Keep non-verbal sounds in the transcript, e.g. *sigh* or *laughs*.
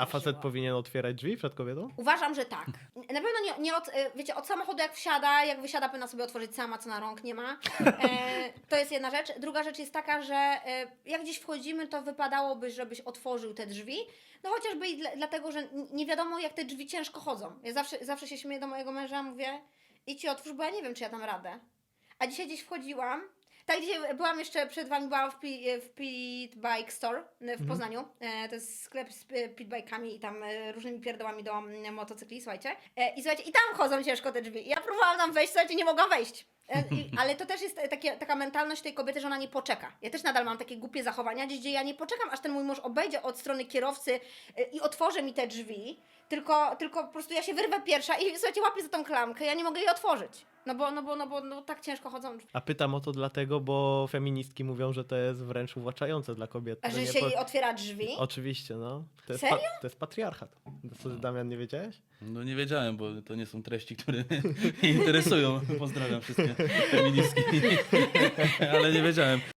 A facet powinien otwierać drzwi przed kobietą? Uważam, że tak. Na pewno nie, nie od, e, wiecie, od samochodu jak wsiada, jak wysiada, powinna sobie otworzyć sama, co na rąk nie ma. E, to jest jedna rzecz. Druga rzecz jest taka, że e, jak gdzieś wchodzimy, to wypadałoby, żebyś otworzył te drzwi. No chociażby i dla, dlatego, że nie wiadomo, jak te drzwi ciężko chodzą. Ja zawsze, zawsze się śmieję do mojego męża, mówię, idź i otwórz, bo ja nie wiem, czy ja dam radę. A dzisiaj gdzieś wchodziłam. Tak, dzisiaj byłam jeszcze przed wami, byłam w, w Pit Bike Store w Poznaniu. E, to jest sklep z e, pit bike'ami i tam e, różnymi pierdołami do mm, motocykli, słuchajcie. E, I słuchajcie, i tam chodzą ciężko te drzwi. Ja próbowałam tam wejść, słuchajcie, nie mogłam wejść. E, ale to też jest takie, taka mentalność tej kobiety, że ona nie poczeka. Ja też nadal mam takie głupie zachowania, gdzieś, gdzie ja nie poczekam, aż ten mój mąż obejdzie od strony kierowcy e, i otworzy mi te drzwi, tylko, tylko po prostu ja się wyrwę pierwsza i słuchajcie, łapię za tą klamkę, ja nie mogę jej otworzyć. No bo, no bo, no bo no, tak ciężko chodzą. A pytam o to dlatego, bo feministki mówią, że to jest wręcz uwłaczające dla kobiet. A że się po- jej otwiera drzwi? Oczywiście, no. To jest, Serio? to jest patriarchat. To, co, Damian, nie wiedziałeś? No nie wiedziałem, bo to nie są treści, które mnie *laughs* interesują. Pozdrawiam wszystkie feministki. *laughs* Ale nie wiedziałem.